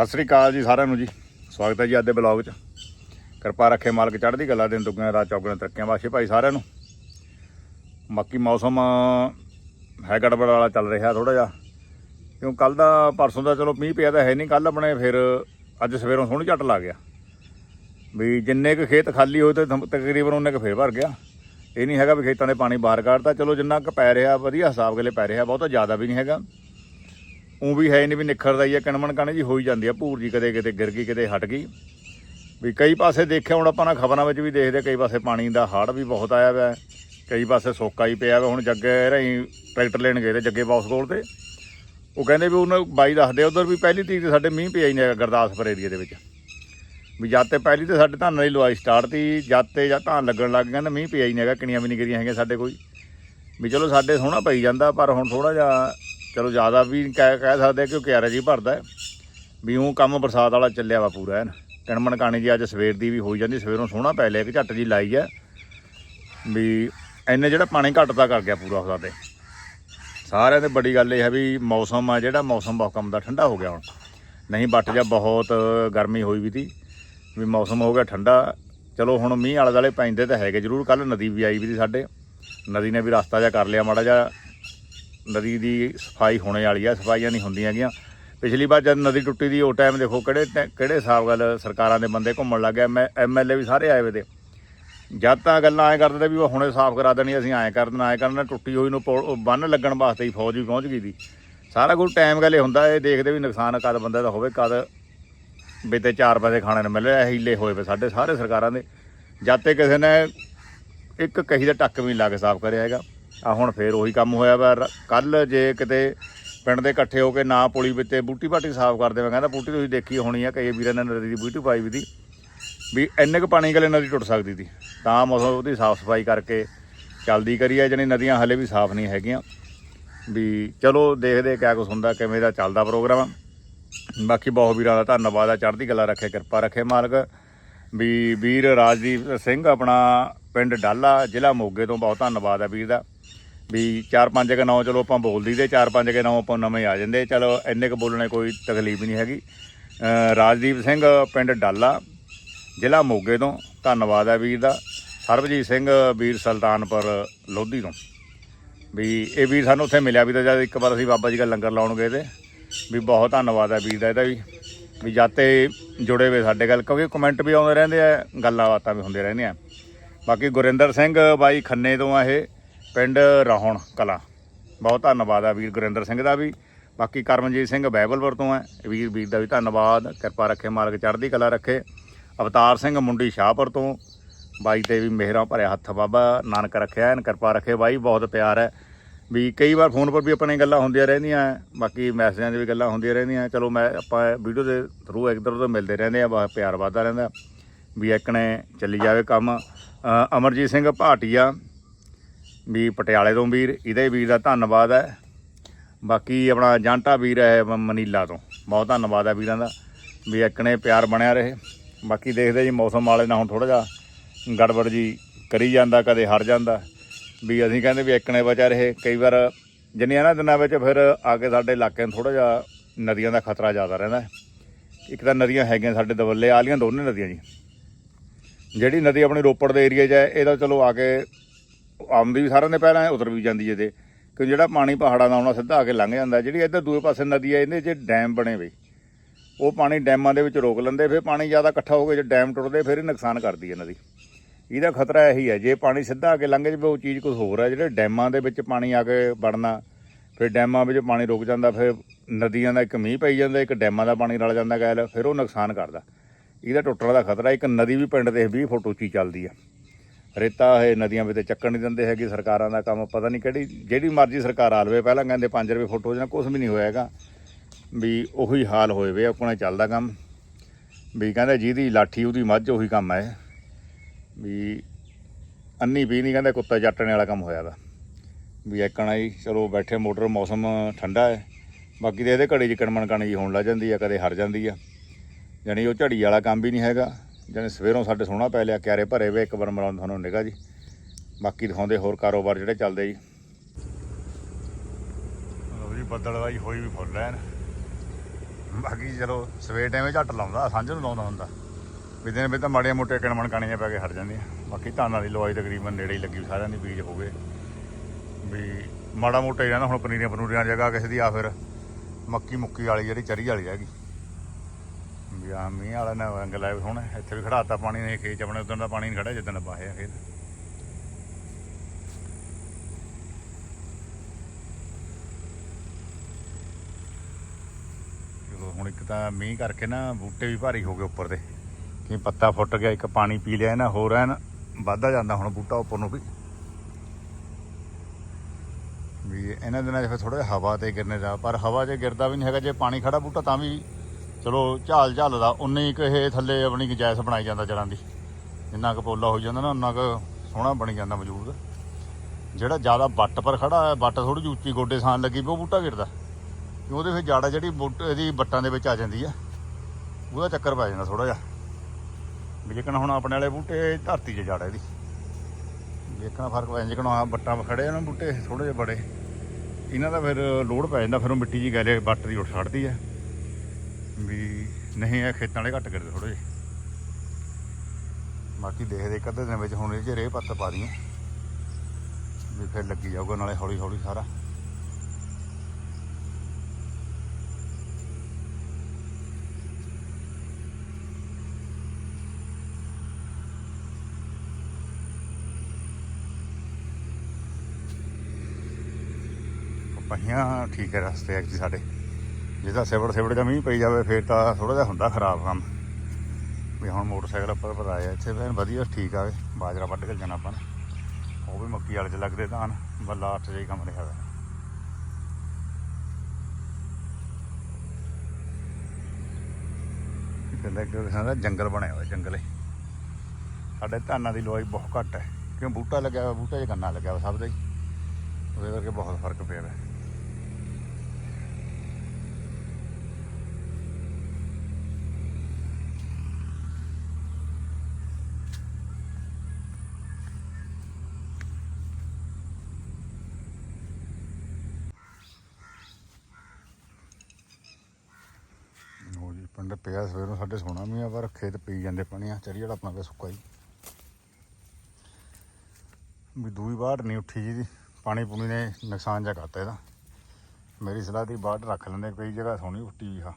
ਸਤਿ ਸ੍ਰੀ ਅਕਾਲ ਜੀ ਸਾਰਿਆਂ ਨੂੰ ਜੀ। ਸਵਾਗਤ ਹੈ ਜੀ ਅੱਜ ਦੇ ਬਲੌਗ 'ਚ। ਕਿਰਪਾ ਰੱਖੇ ਮਾਲਕ ਚੜ੍ਹਦੀ ਗੱਲਾਂ ਦਿਨ ਦੁੱਗੀਆਂ ਰਾਤ ਚੌਗਣੇ ਤਰੱਕੀਆਂ ਵਾਸਤੇ ਭਾਈ ਸਾਰਿਆਂ ਨੂੰ। ਬਾਕੀ ਮੌਸਮ ਹੈ ਗੜਬੜ ਵਾਲਾ ਚੱਲ ਰਿਹਾ ਥੋੜਾ ਜਿਹਾ। ਕਿਉਂ ਕੱਲ ਦਾ, ਪਰਸੋਂ ਦਾ ਚਲੋ ਮੀਂਹ ਪਿਆ ਤਾਂ ਹੈ ਨਹੀਂ ਕੱਲ ਆਪਣੇ, ਫਿਰ ਅੱਜ ਸਵੇਰੋਂ ਸੋਹਣੀ ਝੱਟ ਲੱਗ ਗਿਆ। ਵੀ ਜਿੰਨੇ ਕੁ ਖੇਤ ਖਾਲੀ ਹੋਏ ਤੇ ਤਕਰੀਬਨ ਉਹਨੇ ਕੁ ਫੇਰ ਭਰ ਗਿਆ। ਇਹ ਨਹੀਂ ਹੈਗਾ ਵੀ ਖੇਤਾਂ ਦੇ ਪਾਣੀ ਬਾਹਰ ਕੱਢਤਾ। ਚਲੋ ਜਿੰਨਾ ਕੁ ਪੈ ਰਿਹਾ, ਵਧੀਆ ਹਿਸਾਬ ਗਲੇ ਪੈ ਰਿਹਾ, ਬਹੁਤਾ ਜ਼ਿਆਦਾ ਵੀ ਨਹੀਂ ਹੈਗਾ। ਉਹ ਵੀ ਹੈ ਨਹੀਂ ਵੀ ਨਿਖਰਦਾ ਹੀ ਆ ਕਣਮਣ ਕਣੇ ਜੀ ਹੋਈ ਜਾਂਦੀ ਆ, ਭੂਰ ਜੀ ਕਦੇ ਕਿਤੇ ਗਿਰ ਗਈ, ਕਿਤੇ ਹਟ ਗਈ। ਵੀ ਕਈ ਪਾਸੇ ਦੇਖਿਆ, ਹੁਣ ਆਪਾਂ ਨਾ ਖਬਰਾਂ ਵਿੱਚ ਵੀ ਦੇਖਦੇ ਕਈ ਪਾਸੇ ਪਾਣੀ ਦਾ ਹੜ੍ਹ ਵੀ ਬਹੁਤ ਆਇਆ ਵਾ, ਕਈ ਪਾਸੇ ਸੋਕਾ ਹੀ ਪਿਆ ਵਾ, ਹੁਣ ਜੱਗੇ ਰਹੀ ਟਰੈਕਟਰ ਲੈਣ ਗਏ ਤੇ ਜੱਗੇ ਬਾਸ ਕੋਲ ਤੇ। ਉਹ ਕਹਿੰਦੇ ਵੀ ਉਹਨਾਂ ਬਾਈ ਦੱਸਦੇ ਉਧਰ ਵੀ ਪਹਿਲੀ ਤੀਕ ਤੇ ਸਾਡੇ ਮੀਂਹ ਪਿਆ ਹੀ ਨਹੀਂ ਹੈਗਾ ਗੁਰਦਾਸਪੁਰ ਏਰੀਆ ਦੇ ਵਿੱਚ। ਵੀ ਜਦ ਤੇ ਪਹਿਲੀ ਤੇ ਸਾਡੇ ਧਾਨ ਦੀ ਲਵਾਈ ਸਟਾਰਟ ਤੀ ਜਦ ਤੇ ਜਾਂ ਧਾਨ ਲੱਗਣ ਲੱਗ ਗਿਆ ਤਾਂ ਮੀਂਹ ਪਿਆ ਹੀ ਨਹੀਂ ਹੈਗਾ ਕਿਣੀਆਂ ਵੀ ਨਹੀਂ ਗਿਰੀਆਂ ਹੈਗੀਆਂ ਸਾਡੇ ਕੋਈ। ਵੀ ਚਲੋ ਸਾਡੇ ਸੋਹਣਾ ਪਈ ਜਾਂਦਾ, ਪਰ ਹੁਣ ਥੋੜਾ ਜਿਹਾ ਚਲੋ ਜ਼ਿਆਦਾ ਵੀ ਕਹਿ ਕਹਿ ਸਕਦੇ ਕਿ ਕਿਆਰਾ ਜੀ ਭਰਦਾ ਹੈ। ਵੀ ਉਹ ਕੰਮ ਬਰਸਾਤ ਵਾਲਾ ਚੱਲਿਆ ਵਾ ਪੂਰਾ ਐਨ। ਟਣਮਣ ਕਾਣੀ ਜੀ ਅੱਜ ਸਵੇਰ ਦੀ ਵੀ ਹੋਈ ਜਾਂਦੀ, ਸਵੇਰੋਂ ਸੋਹਣਾ ਪੈ ਲਿਆ ਕਿ ਝੱਟ ਜੀ ਲਾਈ ਹੈ ਵੀ ਐਨੇ ਜਿਹੜਾ ਪਾਣੀ ਘਟਦਾ ਕਰ ਗਿਆ ਪੂਰਾ ਸਾਡੇ ਸਾਰਿਆਂ ਦੇ ਵੱਡੀ ਗੱਲ ਇਹ ਹੈ ਵੀ ਮੌਸਮ ਆ ਜਿਹੜਾ, ਮੌਸਮ ਬਹੁਤ ਕੰਮ ਦਾ ਠੰਡਾ ਹੋ ਗਿਆ ਹੁਣ। ਨਹੀਂ ਬੱਟ ਜਾ ਬਹੁਤ ਗਰਮੀ ਹੋਈ ਵੀ ਤੀ, ਵੀ ਮੌਸਮ ਹੋ ਗਿਆ ਠੰਡਾ। ਚਲੋ ਹੁਣ ਮੀਂਹ ਆਲੇ ਦੁਆਲੇ ਪੈਂਦੇ ਤਾਂ ਹੈਗੇ ਜ਼ਰੂਰ ਕੱਲ ਨਦੀ ਵੀ ਆਈ ਵੀ ਤੀ ਸਾਡੇ। ਨਦੀ ਨੇ ਵੀ ਰਸਤਾ ਜਿਹਾ ਕਰ ਲਿਆ, ਮਾੜਾ ਜਿਹਾ ਨਦੀ ਦੀ ਸਫ਼ਾਈ ਹੋਣੇ ਵਾਲੀ ਆ, ਸਫਾਈਆਂ ਨਹੀਂ ਹੁੰਦੀਆਂ ਗੀਆਂ। ਪਿਛਲੀ ਵਾਰ ਜਦ ਨਦੀ ਟੁੱਟੀ ਦੀ, ਉਹ ਟਾਈਮ ਦੇਖੋ ਕਿਹੜੇ ਟੈ- ਕਿਹੜੇ ਹਿਸਾਬ ਗੱਲ ਸਰਕਾਰਾਂ ਦੇ ਬੰਦੇ ਘੁੰਮਣ ਲੱਗ ਗਏ ਐਮਐਲਏ ਵੀ ਸਾਰੇ ਆਏ ਵੇ ਤੇ। ਜਦ ਤਾਂ ਗੱਲਾਂ ਐ ਕਰਦੇ ਵੀ ਉਹ ਹੁਣੇ ਸਾਫ਼ ਕਰਾ ਦੇਣੀ, ਅਸੀਂ ਐਂ ਕਰ ਦੇਣਾ ਐਂ ਕਰਨਾ, ਟੁੱਟੀ ਹੋਈ ਨੂੰ ਪੌ- ਉਹ ਬੰਨ ਲੱਗਣ ਵਾਸਤੇ ਹੀ ਫੌਜ ਵੀ ਪਹੁੰਚ ਗਈ ਦੀ। ਸਾਰਾ ਕੁਝ ਟਾਈਮ ਗੱਲੇ ਹੁੰਦਾ, ਇਹ ਦੇਖਦੇ ਵੀ ਨੁਕਸਾਨ ਕਦ ਬੰਦੇ ਦਾ ਹੋਵੇ, ਕਦ ਵੀ ਚਾਰ ਪੈਸੇ ਖਾਣੇ ਨੂੰ ਮਿਲੇ ਹੀਲੇ ਹੋਏ ਵੇ ਸਾਡੇ ਸਾਰੇ ਸਰਕਾਰਾਂ ਦੇ। ਜਦ ਤੇ ਕਿਸੇ ਨੇ ਇੱਕ ਕਹੀ ਦਾ ਟੱਕ ਵੀ ਨਹੀਂ ਲਾ ਕੇ ਸਾਫ਼ ਕਰਿਆ ਹੈਗਾ। ਆ ਹੁਣ ਫੇਰ ਉਹੀ ਕੰਮ ਹੋਇਆ ਵਾ। ਕੱਲ ਜੇ ਕਿਤੇ ਪਿੰਡ ਦੇ ਇਕੱਠੇ ਹੋ ਕੇ ਨਾ ਪੁਲੀ ਵਿੱਚ ਬੂਟੀ ਬਾਟੀ ਸਾਫ਼ ਕਰਦੇ ਮੈਂ ਕਹਿੰਦਾ ਬੂਟੀ ਤੁਸੀਂ ਦੇਖੀ ਹੋਣੀ ਆ, ਕਈ ਵੀਰਾਂ ਨੇ ਨਦੀ ਦੀ ਬੂਟੀ ਪਾਈ ਵੀ ਦੀ। ਵੀ ਇੰਨੇ ਕੁ ਪਾਣੀ ਗਲੇ ਨਦੀ ਟੁੱਟ ਸਕਦੀ ਸੀ। ਤਾਂ ਮਸਾ ਉਹਦੀ ਸਾਫ਼ ਸਫ਼ਾਈ ਕਰਕੇ ਚੱਲਦੀ ਕਰੀ ਆ ਜਾਣੀ ਨਦੀਆਂ ਹਲੇ ਵੀ ਸਾਫ਼ ਨਹੀਂ ਹੈਗੀਆਂ। ਵੀ ਚਲੋ ਦੇਖਦੇ ਕਿਆ ਕੁਛ ਹੁੰਦਾ, ਕਿਵੇਂ ਦਾ ਚੱਲਦਾ ਪ੍ਰੋਗਰਾਮ। ਬਾਕੀ ਬਹੁਤ ਵੀਰਾਂ ਦਾ ਧੰਨਵਾਦ ਆ, ਚੜ੍ਹਦੀ ਕਲਾ ਰੱਖੇ, ਕਿਰਪਾ ਰੱਖੇ ਮਾਲਕ। ਵੀ ਵੀਰ ਰਾਜਦੀਪ ਸਿੰਘ ਆਪਣਾ ਪਿੰਡ ਡਾਲਾ, ਜ਼ਿਲ੍ਹਾ ਮੋਗੇ ਤੋਂ ਬਹੁਤ ਧੰਨਵਾਦ ਆ ਵੀਰ ਦਾ। ਵੀ ਚਾਰ ਪੰਜ ਕੇ ਨਾਂ, ਚਲੋ ਆਪਾਂ ਬੋਲਦੀ ਤੇ ਚਾਰ ਪੰਜ ਕੇ ਨਾਂ ਆਪਾਂ ਨਵੇਂ ਆ ਜਾਂਦੇ। ਚਲੋ ਇੰਨੇ ਕੁ ਬੋਲਣੇ ਕੋਈ ਤਕਲੀਫ ਨਹੀਂ ਹੈਗੀ। ਰਾਜਦੀਪ ਸਿੰਘ, ਪਿੰਡ ਡਾਲਾ, ਜ਼ਿਲ੍ਹਾ ਮੋਗੇ ਤੋਂ। ਧੰਨਵਾਦ ਹੈ ਵੀਰ ਦਾ। ਸਰਬਜੀਤ ਸਿੰਘ, ਵੀਰ ਸੁਲਤਾਨਪੁਰ, ਲੋਧੀ ਤੋਂ। ਵੀ ਇਹ ਵੀਰ ਸਾਨੂੰ ਉੱਥੇ ਮਿਲਿਆ ਵੀ ਤਾਂ ਜਦ ਇੱਕ ਵਾਰ ਅਸੀਂ ਬਾਬਾ ਜੀ ਦਾ ਲੰਗਰ ਲਾਉਣ ਗਏ ਤੇ। ਵੀ ਬਹੁਤ ਧੰਨਵਾਦ ਹੈ ਵੀਰ ਦਾ ਇਹਦਾ ਵੀ। ਵੀ ਜਾਤੇ ਜੁੜੇ ਹੋਏ ਸਾਡੇ ਗੱਲ, ਕਿਉਂਕਿ ਕਮੈਂਟ ਵੀ ਆਉਂਦੇ ਰਹਿੰਦੇ ਆ, ਗੱਲਾਂ ਬਾਤਾਂ ਵੀ ਹੁੰਦੇ ਰਹਿੰਦੀਆਂ। ਬਾਕੀ ਗੁਰਿੰਦਰ ਸਿੰਘ ਬਾਈ ਖੰਨੇ ਤੋਂ ਆ ਇਹ। ਪਿੰਡ ਰਾਹਣ ਕਲਾ। ਬਹੁਤ ਧੰਨਵਾਦ ਆ ਵੀਰ ਗੁਰਿੰਦਰ ਸਿੰਘ ਦਾ ਵੀ। ਬਾਕੀ ਕਰਮਜੀਤ ਸਿੰਘ ਬੈਬਲਪੁਰ ਤੋਂ ਹੈ ਵੀਰ ਵੀਰ ਦਾ ਵੀ ਧੰਨਵਾਦ। ਕਿਰਪਾ ਰੱਖੇ, ਮਾਲਕ ਚੜ੍ਹਦੀ ਕਲਾ ਰੱਖੇ। ਅਵਤਾਰ ਸਿੰਘ ਮੁੰਡੀ ਸ਼ਾਹਪੁਰ ਤੋਂ। ਬਾਈ ਤੇ ਵੀ ਮਿਹਰਾਂ ਭਰਿਆ ਹੱਥ ਬਾਬਾ ਨਾਨਕ ਰੱਖਿਆ ਐਨ, ਕਿਰਪਾ ਰੱਖੇ। ਬਾਈ, ਬਹੁਤ ਪਿਆਰ ਹੈ। ਵੀ ਕਈ ਵਾਰ ਫੋਨ ਪਰ ਵੀ ਆਪਣੇ ਗੱਲਾਂ ਹੁੰਦੀਆਂ ਰਹਿੰਦੀਆਂ। ਬਾਕੀ ਮੈਸੇਜਾਂ 'ਚ ਵੀ ਗੱਲਾਂ ਹੁੰਦੀਆਂ ਰਹਿੰਦੀਆਂ। ਚਲੋ ਮੈਂ, ਆਪਾਂ ਵੀਡੀਓ ਦੇ ਥਰੂ ਇੱਕ ਦੂਜੇ ਤੋਂ ਮਿਲਦੇ ਰਹਿੰਦੇ ਆ। ਬਹੁਤ ਪਿਆਰ ਵੱਧਦਾ ਰਹਿੰਦਾ। ਵੀ ਇੱਕਣੇ ਚੱਲੀ ਜਾਵੇ ਕੰਮ। ਅਮਰਜੀਤ ਸਿੰਘ ਭਾਟੀਆ ਵੀ ਪਟਿਆਲੇ ਤੋਂ ਵੀਰ, ਇਹਦੇ ਵੀਰ ਦਾ ਧੰਨਵਾਦ ਹੈ। ਬਾਕੀ ਆਪਣਾ ਜਾਂਟਾ ਵੀਰ ਹੈ ਮਨੀਲਾ ਤੋਂ। ਬਹੁਤ ਧੰਨਵਾਦ ਹੈ ਵੀਰਾਂ ਦਾ, ਵੀ ਇੱਕਣੇ ਪਿਆਰ ਬਣਿਆ ਰਹੇ। ਬਾਕੀ ਦੇਖਦੇ ਜੀ ਮੌਸਮ ਵਾਲੇ ਨਾਲ ਹੁਣ ਥੋੜਾ ਜਿਹਾ ਗੜਬੜ ਜੀ ਕਰੀ ਜਾਂਦਾ, ਕਦੇ ਹਰ ਜਾਂਦਾ। ਵੀ ਅਸੀਂ ਕਹਿੰਦੇ ਵੀ ਇੱਕਣੇ ਬਚਾ ਰਹੇ। ਕਈ ਵਾਰ ਜਿੰਨੀਆਂ ਨਾ ਦਿਨਾਂ ਵਿੱਚ ਫਿਰ ਆ ਕੇ ਸਾਡੇ ਇਲਾਕੇ ਨੂੰ ਥੋੜਾ ਜਿਹਾ ਨਦੀਆਂ ਦਾ ਖਤਰਾ ਜ਼ਿਆਦਾ ਰਹਿੰਦਾ ਇੱਕ ਤਾਂ ਨਦੀਆਂ ਹੈਗੀਆਂ ਸਾਡੇ ਦਵੱਲੇ ਆਲੀਆਂ ਦੋਨੇ ਨਦੀਆਂ ਜੀ। ਜਿਹੜੀ ਨਦੀ ਆਪਣੀ ਰੋਪੜ ਦੇ ਏਰੀਆ 'ਚ ਹੈ ਇਹਦਾ ਚਲੋ ਆ ਕੇ ਆਉਂਦੀ ਵੀ ਸਾਰਿਆਂ ਦੇ ਪਹਿਲਾਂ ਉਤਰ ਵੀ ਜਾਂਦੀ ਹੈ ਤੇ ਕਿ ਜਿਹੜਾ ਪਾਣੀ ਪਹਾੜਾਂ ਦਾ ਆਉਣਾ ਸਿੱਧਾ ਆ ਕੇ ਲੰਘ ਜਾਂਦਾ। ਜਿਹੜੀ ਇੱਧਰ ਦੂਏ ਪਾਸੇ ਨਦੀ ਆ, ਇਹਦੇ 'ਚ ਡੈਮ ਬਣੇ ਵੇ। ਉਹ ਪਾਣੀ ਡੈਮਾਂ ਦੇ ਵਿੱਚ ਰੋਕ ਲੈਂਦੇ, ਫਿਰ ਪਾਣੀ ਜ਼ਿਆਦਾ ਇਕੱਠਾ ਹੋ ਕੇ ਜੇ ਡੈਮ ਟੁੱਟਦੇ, ਫਿਰ ਇਹ ਨੁਕਸਾਨ ਕਰਦੀ ਹੈ ਨਦੀ ਇਹਦਾ ਖਤਰਾ ਇਹੀ ਹੈ, ਜੇ ਪਾਣੀ ਸਿੱਧਾ ਆ ਕੇ ਲੰਘ ਜਾਵੇ, ਉਹ ਚੀਜ਼ ਕੁਝ ਹੋਰ ਹੈ। ਜਿਹੜੇ ਡੈਮਾਂ ਦੇ ਵਿੱਚ ਪਾਣੀ ਆ ਕੇ ਵੜਨਾ, ਫਿਰ ਡੈਮਾਂ ਵਿੱਚ ਪਾਣੀ ਰੁਕ ਜਾਂਦਾ, ਫਿਰ ਨਦੀਆਂ ਦਾ ਇੱਕ ਮੀਂਹ ਪਈ ਜਾਂਦਾ, ਇੱਕ ਡੈਮਾਂ ਦਾ ਪਾਣੀ ਰਲ ਜਾਂਦਾ ਗੈਲ ਫਿਰ ਉਹ ਨੁਕਸਾਨ ਕਰਦਾ। ਇਹਦਾ ਟੁੱਟਣ ਦਾ ਖਤਰਾ, ਇੱਕ ਨਦੀ ਵੀ ਪਿੰਡ ਦੇ 20 ਫੁੱਟ ਉੱਚੀ ਚੱਲਦੀ ਆ ਰੇਤਾ ਇਹ ਨਦੀਆਂ ਵਿੱਚ ਚੱਕਣ ਨਹੀਂ ਦਿੰਦੇ ਹੈਗੇ, ਸਰਕਾਰਾਂ ਦਾ ਕੰਮ ਪਤਾ ਨਹੀਂ ਕਿਹੜੀ, ਜਿਹੜੀ ਮਰਜ਼ੀ ਸਰਕਾਰ ਆ ਲਵੇ, ਪਹਿਲਾਂ ਕਹਿੰਦੇ 5 ਰੁਪਏ ਫੁੱਟ ਹੋ ਜਾਣਾ ਕੁਝ ਵੀ ਨਹੀਂ ਹੋਇਆ ਹੈਗਾ। ਵੀ ਉਹੀ ਹਾਲ ਹੋਏ ਵੇ ਆਪਣਾ ਚੱਲਦਾ ਕੰਮ। ਵੀ ਕਹਿੰਦੇ ਜਿਹਦੀ ਲਾਠੀ ਉਹਦੀ ਮੱਝ, ਉਹੀ ਕੰਮ ਹੈ ਵੀ ਅੰਨੀ ਵੀ ਨਹੀਂ ਕਹਿੰਦੇ ਕੁੱਤਾ ਜੱਟਣੇ ਵਾਲਾ ਕੰਮ ਹੋਇਆ ਵਾ। ਵੀ ਐਕਣਾ ਜੀ ਚਲੋ ਬੈਠੇ ਮੋਟਰ, ਮੌਸਮ ਠੰਡਾ ਹੈ। ਬਾਕੀ ਤੇ ਇਹਦੇ ਘੜੀ ਚ ਕਣਮਣ ਕਣ ਜੀ ਹੋਣ ਲੱਗ ਜਾਂਦੀ ਆ, ਕਦੇ ਹਰ ਜਾਂਦੀ ਆ। ਜਾਣੀ ਉਹ ਝੜੀ ਵਾਲਾ ਕੰਮ ਵੀ ਨਹੀਂ ਹੈਗਾ। ਜਾਣੀ ਸਵੇਰੋਂ ਸਾਡੇ ਸੋਹਣਾ ਪੈ ਲਿਆ, ਕਿਆਰੇ ਭਰੇ ਵੇ, ਇੱਕ ਵਾਰ ਮਰਾਉਂ ਤੁਹਾਨੂੰ ਨਿਗਾ ਜੀ। ਬਾਕੀ ਦਿਖਾਉਂਦੇ ਹੋਰ ਕਾਰੋਬਾਰ ਜਿਹੜੇ ਚੱਲਦੇ ਜੀ। ਲਓ ਜੀ ਬੱਦਲਵਾਈ ਹੋਈ ਵੀ ਫੁੱਲ ਐਨ। ਬਾਕੀ ਚਲੋ, ਸਵੇਰ ਟਾਈਮੇ ਝੱਟ ਲਾਉਂਦਾ, ਸਾਂਝ ਨੂੰ ਲਾਉਂਦਾ ਹੁੰਦਾ। ਵੀ ਦਿਨ ਵਿੱਚ ਤਾਂ ਮਾੜੀਆਂ ਮੋਟੀਆਂ ਕਣਮਣ ਕਾਣੀਆਂ ਪੈ ਕੇ ਹਟ ਜਾਂਦੀਆਂ। ਬਾਕੀ ਧਾਨਾਂ ਦੀ ਲਵਾਈ ਤਕਰੀਬਨ ਨੇੜੇ ਹੀ ਲੱਗੀ, ਸਾਰਿਆਂ ਦੀ ਬੀਜ ਹੋ ਗਏ। ਵੀ ਮਾੜਾ ਮੋਟਾ ਹੀ ਰਹਿੰਦਾ ਹੁਣ ਪਨੀਰੀਆਂ ਪਨੂਰੀਆਂ ਜਗ੍ਹਾ ਕਿਸੇ ਦੀ, ਆ ਫਿਰ ਮੱਕੀ ਮੁੱਕੀ ਵਾਲੀ ਜਿਹੜੀ ਚਰੀ ਵਾਲੀ ਹੈਗੀ। ਵੀ ਆ, ਮੀਂਹ ਵਾਲਾ ਨਾ ਰੰਗ ਲਾਇਆ ਹੁਣ, ਇੱਥੇ ਵੀ ਖੜਾਤਾ ਪਾਣੀ ਨੇ ਖੇਚ ਆਪਣੇ ਉਦੋਂ ਦਾ ਪਾਣੀ ਨਹੀਂ ਖੜਾ ਜਿੱਦਣ ਬਾਹਿਆ ਖੇਤ। ਚਲੋ, ਹੁਣ ਇੱਕ ਤਾਂ ਮੀਂਹ ਕਰਕੇ ਨਾ ਬੂਟੇ ਵੀ ਭਾਰੀ ਹੋ ਗਏ ਉੱਪਰ ਦੇ। ਕਿ ਪੱਤਾ ਫੁੱਟ ਗਿਆ, ਇੱਕ ਪਾਣੀ ਪੀ ਲਿਆ ਨਾ, ਹੋਰ ਐਨ ਵੱਧਦਾ ਜਾਂਦਾ ਹੁਣ ਬੂਟਾ ਉੱਪਰ ਨੂੰ ਵੀ। ਵੀ ਇਹਨਾਂ ਦਿਨਾਂ 'ਚ ਫਿਰ ਥੋੜਾ ਹਵਾ ਤੇ ਗਿਰਨੇ ਦਾ, ਪਰ ਹਵਾ 'ਚ ਗਿਰਦਾ ਵੀ ਨਹੀਂ ਹੈਗਾ, ਜੇ ਪਾਣੀ ਖੜਾ ਬੂਟਾ ਤਾਂ ਵੀ ਚਲੋ ਝਾਲ ਝੱਲਦਾ, ਉਨੇ ਹੀ ਕੁ ਇਹ ਥੱਲੇ ਆਪਣੀ ਗੁੰਜਾਇਸ਼ ਬਣਾਈ ਜਾਂਦਾ ਜੜਾਂ ਦੀ। ਜਿੰਨਾ ਕੁ ਪੋਲਾ ਹੋ ਜਾਂਦਾ ਨਾ, ਉਨਾ ਕੁ ਸੋਹਣਾ ਬਣੀ ਜਾਂਦਾ ਮੌਜੂਦ ਜਿਹੜਾ ਜ਼ਿਆਦਾ ਵੱਟ ਪਰ ਖੜਾ ਹੈ ਵੱਟ ਥੋੜੀ ਜਿਹੀ ਉੱਚੀ ਗੋਡੇ ਸਾਨ ਲੱਗੀ ਵੀ ਉਹ ਬੂਟਾ ਗਿਰਦਾ ਕਿ ਉਹਦੇ ਫਿਰ ਜਾੜਾ ਜਿਹੜੀ ਬੂਟ, ਇਹਦੀ ਵੱਟਾਂ ਦੇ ਵਿੱਚ ਆ ਜਾਂਦੀ ਆ, ਉਹਦਾ ਚੱਕਰ ਪੈ ਜਾਂਦਾ ਥੋੜਾ ਜਿਹਾ। ਵੀ ਜਿੱਕਣ ਹੁਣ ਆਪਣੇ ਵਾਲੇ ਬੂਟੇ ਧਰਤੀ 'ਚ ਜਾੜਾ ਇਹਦੀ। ਵੇਖਣਾ ਫ਼ਰਕ ਪੈ ਜਾਂਦਾ ਜਿੱਕਣ ਆ ਵੱਟਾਂ ਖੜੇ ਆ ਨਾ ਬੂਟੇ ਥੋੜੇ ਜਿਹੇ ਬੜੇ। ਇਹਨਾਂ ਦਾ ਫਿਰ ਲੋਡ ਪੈ ਜਾਂਦਾ, ਫਿਰ ਉਹ ਮਿੱਟੀ ਜੀ ਗੈਲੇ ਵੱਟ ਦੀ ਉੱਠ ਛੱਡਦੀ ਆ। ਵੀ ਨਹੀਂ, ਇਹ ਖੇਤਾਂ ਵਾਲੇ ਘੱਟ ਕਰਦੇ ਥੋੜੇ ਜਿਹੇ। ਬਾਕੀ ਦੇਖਦੇ ਇੱਕ ਅੱਧੇ ਦਿਨ ਵਿੱਚ ਹੁਣ ਇਹ 'ਚ ਰੇਹ ਪੱਤ ਪਾ ਦੀਆਂ ਵੀ ਫਿਰ ਲੱਗੀ ਜਾਊਗਾ, ਨਾਲੇ ਹੌਲੀ ਹੌਲੀ ਸਾਰਾ। ਪਹੀਆਂ ਠੀਕ ਹੈ, ਰਸਤੇ ਐਕਚੁਅਲੀ ਸਾਡੇ। ਜੇ ਤਾਂ ਸਿਵੜ ਸਿਵੜ ਜਾਂ ਮੀਂਹ ਪਈ ਜਾਵੇ, ਫੇਰ ਤਾਂ ਥੋੜਾ ਜਿਹਾ ਹੁੰਦਾ ਖਰਾਬ ਕੰਮ। ਵੀ ਹੁਣ ਮੋਟਰਸਾਈਕਲ ਉੱਪਰ ਪਰ ਆਇਆ ਇੱਥੇ ਫਿਰ ਵਧੀਆ ਠੀਕ ਆਵੇ ਬਾਜਰਾ ਵੱਢ ਕੇ ਜਾਣਾ ਆਪਾਂ ਨੇ। ਉਹ ਵੀ ਮੱਕੀ ਵਾਲੇ ਚ ਲੱਗਦੇ ਧਾਨ ਬੱਲਾ ਅੱਠ ਜਿਹੀ ਕੰਮ ਰਿਹਾ ਹੋਇਆ ਕਹਿੰਦਾ ਕਿ ਸਾਡਾ ਜੰਗਲ ਬਣਿਆ ਹੋਇਆ, ਜੰਗਲ। ਹੈ ਸਾਡੇ ਧਾਨਾਂ ਦੀ ਲੋਈ ਬਹੁਤ ਘੱਟ ਹੈ। ਕਿਉਂ ਬੂਟਾ ਲੱਗਿਆ ਹੋਇਆ, ਬੂਟੇ 'ਚ ਗੰਨਾ ਲੱਗਿਆ ਹੋਇਆ ਸਭ ਦਾ ਹੀ। ਉਹਦੇ ਕਰਕੇ ਬਹੁਤ ਫ਼ਰਕ ਪਿਆ ਹੈ ਉਹ ਪਿਆ ਸਵੇਰ ਨੂੰ, ਸਾਡੇ ਸੋਣਾ ਵੀ ਆ ਪਰ ਖੇਤ ਪੀ ਜਾਂਦੇ ਪਾਣੀ ਆ ਚਰੀ ਵਾਲਾ ਆਪਣਾ ਪਿਆ ਸੁੱਕਾ ਹੀ। ਵੀ ਦੂਈ ਬਾੜ ਨਹੀਂ ਉੱਠੀ ਜੀ ਪਾਣੀ ਪੂਣੀ ਨੇ ਨੁਕਸਾਨ ਜਾ ਕਰਤਾ ਇਹਦਾ। ਮੇਰੀ ਸਲਾਹ ਦੀ ਬਾੜ ਰੱਖ ਲੈਂਦੇ, ਕਈ ਜਗ੍ਹਾ ਸੋਹਣੀ ਉੱਠੀ ਵੀ ਆ।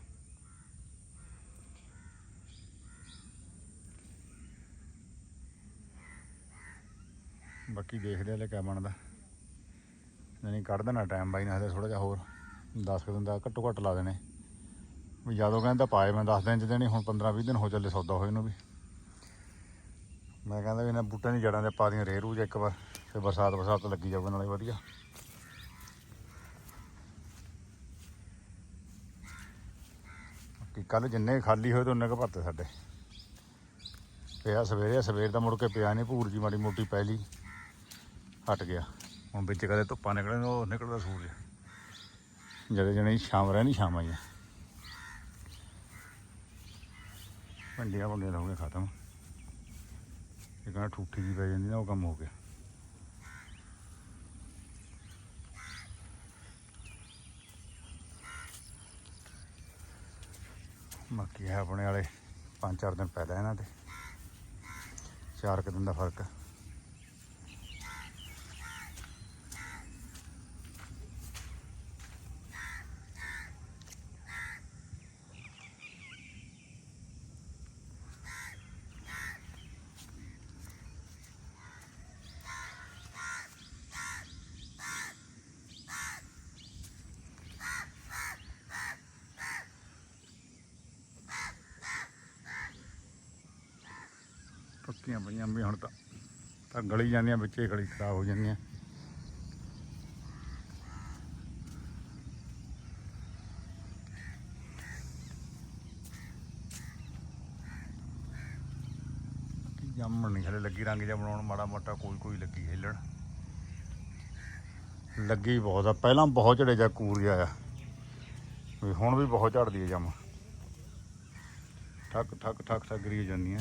ਬਾਕੀ ਦੇਖਦੇ ਆ ਕਿਆ ਬਣਦਾ। ਨਹੀਂ ਕੱਢ ਦੇਣਾ ਟਾਈਮ ਬਾਈ ਨਾਲ ਥੋੜਾ ਜਿਹਾ ਹੋਰ। 10 ਕੁ ਦਿਨ ਦਾ ਘੱਟੋ ਘੱਟ ਲਾ ਦੇਣੇ। ਵੀ ਜਦੋਂ ਕਹਿੰਦਾ ਪਾਏ, ਮੈਂ 10 ਦਿਨ ਚ ਦੇਣੀ, ਹੁਣ 15 20 ਦਿਨ ਹੋ ਚੱਲੇ ਸੌਦਾ ਹੋਏ ਨੂੰ ਵੀ। ਮੈਂ ਕਹਿੰਦਾ ਵੀ ਇਹਨਾਂ ਬੂਟਿਆਂ ਦੀ ਜੜਾਂ ਦੇ ਪਾ ਦੀਆਂ ਰੇਹ ਰੂਜ ਇੱਕ ਵਾਰ, ਫਿਰ ਬਰਸਾਤ ਬਰਸਾਤ ਲੱਗੀ ਜਾਊਗਾ ਨਾਲੇ ਵਧੀਆ। ਕਿ ਕੱਲ ਜਿੰਨੇ ਖਾਲੀ ਹੋਏ ਤੇ ਉਹਨੇ ਕੁ ਭਰਤੇ ਸਾਡੇ। ਪਿਆ ਸਵੇਰੇ, ਸਵੇਰ ਦਾ ਮੁੜ ਕੇ ਪਿਆ ਨਹੀਂ ਭੂਰ ਜੀ ਮਾੜੀ ਮੋਟੀ ਪੈ ਲਈ, ਹਟ ਗਿਆ। ਹੁਣ ਵਿੱਚ ਕਦੇ ਧੁੱਪਾਂ ਨਿਕਲੇ ਉਹ ਨਿਕਲਦਾ ਸੂਰਜ। ਜਿਹੜੇ ਜਣੇ ਸ਼ਾਮ ਰਹਿਣੀ, ਸ਼ਾਮ ਆਈ ਭੰਡੀਆਂ ਭੰਡੀਆਂ ਤਾਂ ਹੋ ਗਈਆਂ ਖਤਮ। ਇਹ ਕਹਿੰਦਾ ਠੂਠੀ ਜੀ ਪੈ ਜਾਂਦੀ ਨਾ, ਉਹ ਕੰਮ ਹੋ ਗਿਆ। ਬਾਕੀ ਹੈ ਆਪਣੇ ਵਾਲੇ ਪੰਜ ਚਾਰ ਦਿਨ ਪਹਿਲਾਂ ਇਹਨਾਂ ਤੇ ਚਾਰ ਕੁ ਦਿਨ ਦਾ ਫ਼ਰਕ। ਹੈ ਪਈਆਂ ਵੀ ਹੁਣ ਤਾਂ ਤਾਂ ਗਲੀ ਜਾਂਦੀਆਂ, ਵਿੱਚੇ ਗਲੀ ਖਰਾਬ ਹੋ ਜਾਂਦੀਆਂ। ਕੀ ਨਹੀਂ ਹਲੇ, ਲੱਗੀ ਰੰਗ ਜਿਹਾ ਬਣਾਉਣ, ਮਾੜਾ ਮੋਟਾ ਕੋਈ ਕੋਈ ਲੱਗੀ ਹਿੱਲਣ। ਲੱਗੀ ਬਹੁਤ ਆ, ਪਹਿਲਾਂ ਬਹੁਤ ਝੜੇ ਜਾ ਕੂਰ ਜਿਹਾ ਆ। ਵੀ ਹੁਣ ਵੀ ਬਹੁਤ ਝੜਦੀ ਹੈ ਜੰਮ। ਠੱਕ ਠੱਕ ਠੱਕ ਠੱਕ, ਗਰੀ ਜਾਂਦੀਆਂ।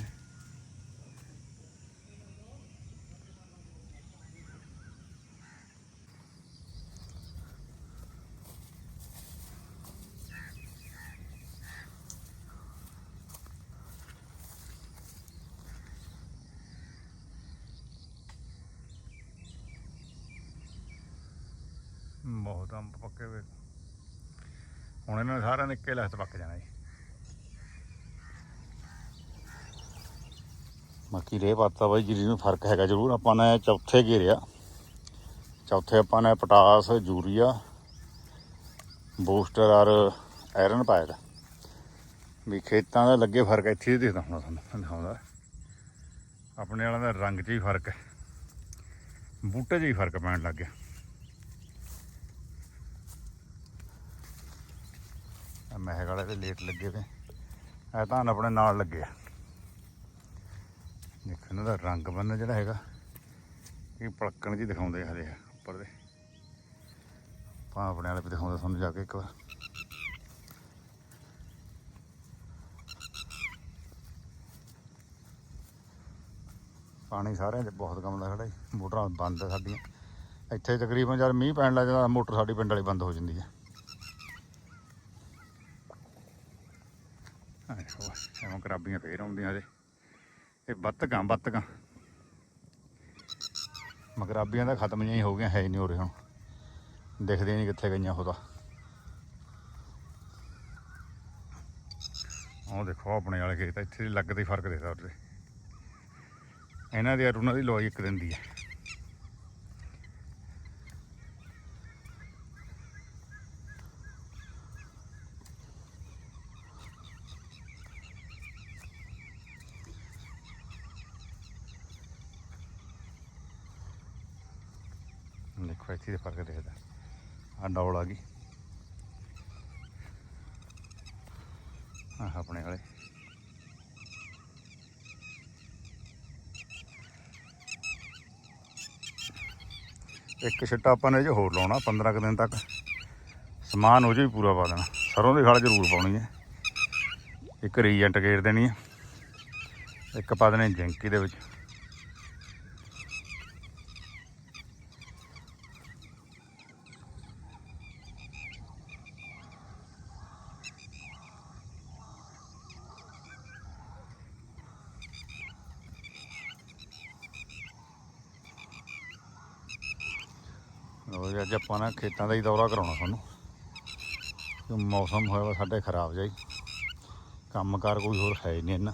ਬਹੁਤ ਅੰਬ ਪੱਕੇ ਹੋਏ ਹੁਣ ਇਹਨਾਂ ਨੇ ਇੱਕੇ ਲਖਤ ਪੱਕ ਜਾਣਾ ਜੀ ਬਾਕੀ ਰੇ ਪਾਤਾ ਬਾਈ ਜਿਹੜੀ ਨੂੰ ਫ਼ਰਕ ਹੈਗਾ ਜ਼ਰੂਰ, ਆਪਾਂ ਨੇ ਚੌਥੇ ਘੇਰਿਆ ਚੌਥੇ ਆਪਾਂ ਨੇ ਪਟਾਸ, ਯੂਰੀਆ, ਬੂਸਟਰ ਔਰ ਆਇਰਨ ਪਾਇਆ ਤਾ। ਵੀ ਖੇਤਾਂ ਦਾ ਲੱਗੇ ਫ਼ਰਕ ਇੱਥੇ ਹੀ ਦਿਖਦਾ ਹੁਣ ਤੁਹਾਨੂੰ, ਦਿਖਾਉਂਦਾ। ਆਪਣੇ ਵਾਲਿਆਂ ਦਾ ਰੰਗ 'ਚ ਹੀ ਫ਼ਰਕ ਹੈ। ਬੂਟੇ 'ਚ ਹੀ ਫ਼ਰਕ ਪੈਣ ਲੱਗ ਗਿਆ। ਮਹਿਕ ਵਾਲੇ ਤੇ ਲੇਟ ਲੱਗੇ ਵੇ। ਇਹ ਤਾਂ ਆਪਣੇ ਨਾਲ ਲੱਗੇ ਆ। ਦੇਖੋ ਦਾ ਰੰਗ ਬੰਨ ਜਿਹੜਾ ਹੈਗਾ, ਇਹ ਪਲਕਣ ਜੀ ਦਿਖਾਉਂਦੇ ਹਲੇ ਉੱਪਰ ਦੇ। ਆਪਾਂ ਆਪਣੇ ਵਾਲੇ ਵੀ ਦਿਖਾਉਂਦੇ ਤੁਹਾਨੂੰ ਜਾ ਕੇ ਇੱਕ ਵਾਰ। ਪਾਣੀ ਸਾਰਿਆਂ 'ਚ ਬਹੁਤ ਕੰਮ ਦਾ ਖੜਾ ਜੀ। ਮੋਟਰਾਂ ਬੰਦ ਆ ਸਾਡੀਆਂ। ਇੱਥੇ ਤਕਰੀਬਨ ਜਦ ਮੀਂਹ ਪੈਣ ਲੱਗ ਜਾਂਦਾ, ਮੋਟਰ ਸਾਡੀ ਪਿੰਡ ਵਾਲੀ ਬੰਦ ਹੋ ਜਾਂਦੀ ਹੈ ਆਹ ਦੇਖੋ ਐਵੇਂ ਕਰਾਬੀਆਂ ਫੇਰ ਆਉਂਦੀਆਂ ਹਜੇ ਇਹ ਬੱਤਕਾਂ ਬੱਤਕਾਂ। ਮਗਰਾਬੀਆਂ ਦਾ ਖਤਮ ਜਿਹੀਆਂ ਹੀ ਹੋ ਗਈਆਂ, ਹੈ ਹੀ ਨਹੀਂ ਹੋ ਰਹੇ ਹੁਣ। ਦਿਖਦੇ ਨਹੀਂ ਕਿੱਥੇ ਗਈਆਂ ਉਹਦਾ ਉਹ ਦੇਖੋ, ਆਪਣੇ ਵਾਲੇ ਖੇਤ ਇੱਥੇ ਲੱਗਦੇ ਫ਼ਰਕ ਦੇਖਦਾ ਉਹਦੇ ਇਹਨਾਂ ਦੀ ਔਰ ਉਹਨਾਂ ਦੀ ਲੋਈ ਇੱਕ ਦਿਨ ਦੀ ਹੈ ਦੇਖੋ ਇੱਥੇ ਦੇ ਫ਼ਰਕ ਦੇਖਦਾ ਆ ਡੌਲ ਆ ਗਈ। ਆਹ ਆਪਣੇ ਵਾਲੇ। ਇੱਕ ਛਿੱਟਾ ਆਪਾਂ ਨੇ ਜੇ ਹੋਰ ਲਾਉਣਾ 15 ਕੁ ਦਿਨ ਤੱਕ। ਸਮਾਨ ਹੋ ਜੇ ਵੀ ਪੂਰਾ ਪਾ ਦੇਣਾ। ਸਰੋਂ ਦੀ ਖਲ ਜ਼ਰੂਰ ਪਾਉਣੀ ਹੈ। ਇੱਕ ਰੀਜੈਂਟ ਗੇਰ ਦੇਣੀ ਹੈ। ਇੱਕ ਪਾ ਦੇਣੇ ਜੈਂਕੀ ਦੇ ਵਿੱਚ। ਲੋ ਜੀ, ਅੱਜ ਆਪਾਂ ਨਾ ਖੇਤਾਂ ਦਾ ਹੀ ਦੌਰਾ ਕਰਾਉਣਾ ਤੁਹਾਨੂੰ। ਕਿ ਮੌਸਮ ਹੋਇਆ ਵਾ ਸਾਡੇ ਖਰਾਬ ਜਾਈ ਕੰਮਕਾਰ ਕੋਈ ਹੋਰ ਹੈ ਹੀ ਨਹੀਂ ਇੰਨਾ।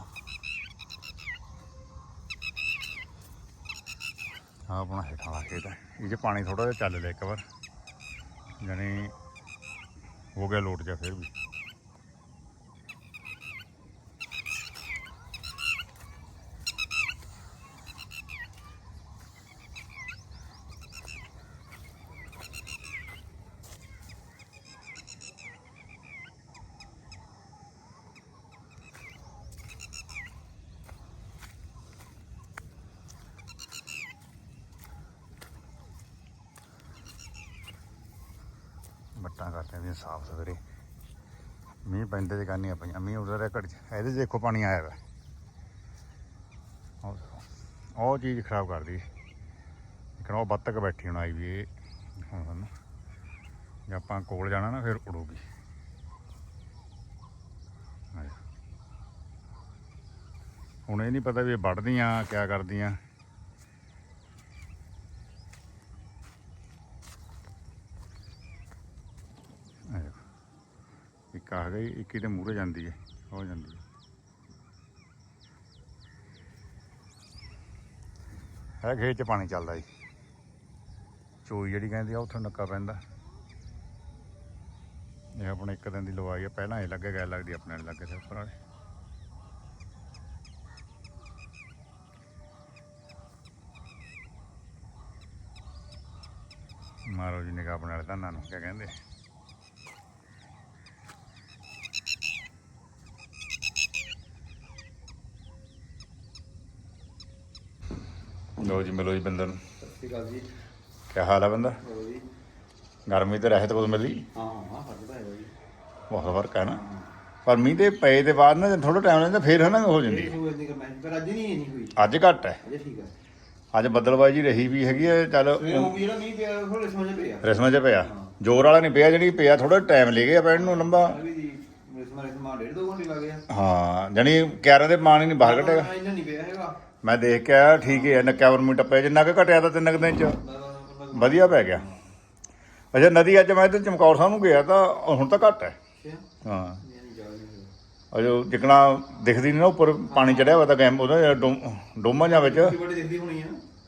ਆ ਆਪਣਾ ਹੇਠਾਂ ਵਾਲਾ ਖੇਤ ਹੈ ਇਹ 'ਚ ਪਾਣੀ ਥੋੜਾ ਜਿਹਾ ਚੱਲ ਲਿਆ ਇੱਕ ਵਾਰ। ਜਾਣੀ ਹੋ ਗਿਆ ਲੋਟ ਜਾ ਫਿਰ ਵੀ ਮੱਟਾਂ ਕਰਦੇ ਦੀਆਂ ਸਾਫ਼ ਸਵੇਰੇ ਮੀਂਹ ਪੈਂਦੇ ਤੇ ਕਰਨੀ ਪਈਆਂ ਮੀਂਹ ਉਧਰ ਘੜ ਇਹਦੇ 'ਚ ਦੇਖੋ ਪਾਣੀ ਆਇਆ ਵਾ। ਉਹ ਚੀਜ਼ ਖਰਾਬ ਕਰਦੀ ਲੇਕਿਨ ਉਹ ਬੱਤਕ ਬੈਠੀ ਹੁਣ ਆਈ ਵੀ ਇਹ, ਹੁਣ ਤੁਹਾਨੂੰ ਜੇ ਆਪਾਂ ਕੋਲ ਜਾਣਾ ਨਾ, ਫਿਰ ਉੜੂਗੀ ਹੁਣ ਇਹ ਨਹੀਂ ਪਤਾ ਵੀ ਇਹ ਵੱਢਦੀਆਂ, ਕਿਆ ਕਰਦੀਆਂ। ਇੱਕ ਆ ਗਈ, ਇੱਕ ਇਹਦੇ ਮੂਹਰੇ ਜਾਂਦੀ ਹੈ ਹੋ ਜਾਂਦੀ ਹੈ। ਹੈ ਖੇਤ ਚ ਪਾਣੀ ਚੱਲਦਾ ਜੀ। ਚੋਈ ਜਿਹੜੀ ਕਹਿੰਦੀ ਆ, ਉੱਥੋਂ ਨੱਕਾ ਪੈਂਦਾ। ਇਹ ਆਪਣੇ ਇੱਕ ਦਿਨ ਦੀ ਲਵਾਈ ਆ, ਪਹਿਲਾਂ ਇਹ ਲੱਗੇ ਗਏ ਲੱਗਦੀ ਆਪਣੇ ਵਾਲੇ ਲੱਗੇ ਤੇ ਉੱਪਰ ਵਾਲੇ। ਮਾਰੋ ਜੀ ਨਿਕਾ ਆਪਣੇ ਵਾਲੇ, ਧਾਨਾਂ ਨੂੰ, ਕਿਆ ਕਹਿੰਦੇ? ਲੋ ਜੀ ਮਿਲੋ ਜੀ ਬੰਦਰ ਨੂੰ। ਸਤਿ ਸ਼੍ਰੀ ਅਕਾਲ ਜੀ। ਕੀ ਹਾਲ ਹੈ ਬੰਦਾ? ਹੋਰ ਜੀ। ਗਰਮੀ ਤੇ ਰਹਿਤ ਕੋਲ ਮਿਲੀ। ਹਾਂ ਹਾਂ ਫ਼ਰਕ ਤਾਂ ਹੈਗਾ ਜੀ। ਬਹੁਤ ਫ਼ਰਕ ਹੈ ਨਾ। ਪਰ ਮੀਂਹ ਦੇ ਪਏ ਦੇ ਬਾਅਦ ਨਾ ਥੋੜਾ ਟਾਈਮ ਲੈਂਦਾ ਫੇਰ ਹਨਾ ਹੋ ਜਾਂਦੀ ਇਹ ਹੈ। ਹੋਏ ਨਹੀਂ ਕਰਨਾ ਪਰ ਅੱਜ ਨਹੀਂ ਨਹੀਂ ਹੋਈ। ਅੱਜ ਘੱਟ ਹੈ। ਅਜੇ ਠੀਕ ਹੈ। ਅੱਜ ਬੱਦਲਬਾਜੀ ਰਹੀ ਵੀ ਹੈਗੀ ਹੈ ਚੱਲ ਸਵੇਰੇ ਹੁਣ ਜਿਹੜਾ ਨਹੀਂ ਪਿਆ ਥੋੜੇ ਸਮਝ ਪਿਆ। ਰਸਮਾਂ 'ਚ ਪਿਆ। ਜ਼ੋਰ ਵਾਲਾ ਨਹੀਂ ਪਿਆ ਜਿਹੜੀ ਪਿਆ ਥੋੜਾ ਟਾਈਮ ਲੈ ਗਿਆ ਪੈਣ ਨੂੰ ਲੰਬਾ। ਵੀ ਜੀ ਮੇਰੇ ਸਮਾਂ ਡੇਢ ਦੋ ਘੰਟੇ ਲੱਗ ਗਿਆ ਹਾਂ ਜਾਣੀ ਕਿਆਰਾਂ ਦੇ ਪਾਣੀ ਨਹੀਂ ਬਾਹਰ ਕੱਢੇਗਾ ਇੰਨਾ ਨਹੀਂ ਪਿਆ ਹੈਗਾ। ਮੈਂ ਦੇਖ ਕੇ ਆਇਆ ਠੀਕ ਹੈ 91 ਮਿੰਟ ਟੱਪਿਆ। ਜਿੰਨਾ ਕੁ ਘਟਿਆ ਤਾਂ ਤਿੰਨ ਕੁ ਦਿਨ ਚ ਵਧੀਆ ਪੈ ਗਿਆ। ਅੱਛਾ ਨਦੀ ਅੱਜ ਮੈਂ ਇੱਧਰ ਚਮਕੌਰ ਸਾਹਿਬ ਨੂੰ ਗਿਆ ਤਾਂ ਹੁਣ ਤਾਂ ਘੱਟ ਹੈ। ਹਾਂ। ਅਜੋ ਜਿਕਣਾ ਦਿਖਦੀ ਨਹੀਂ ਨਾ ਉੱਪਰ ਪਾਣੀ ਚੜਿਆ ਹੋਇਆ ਤਾਂ ਗੈਮ ਉਹਦਾ ਡੋਮ- ਜਾਂ ਵਿੱਚ। ਆ।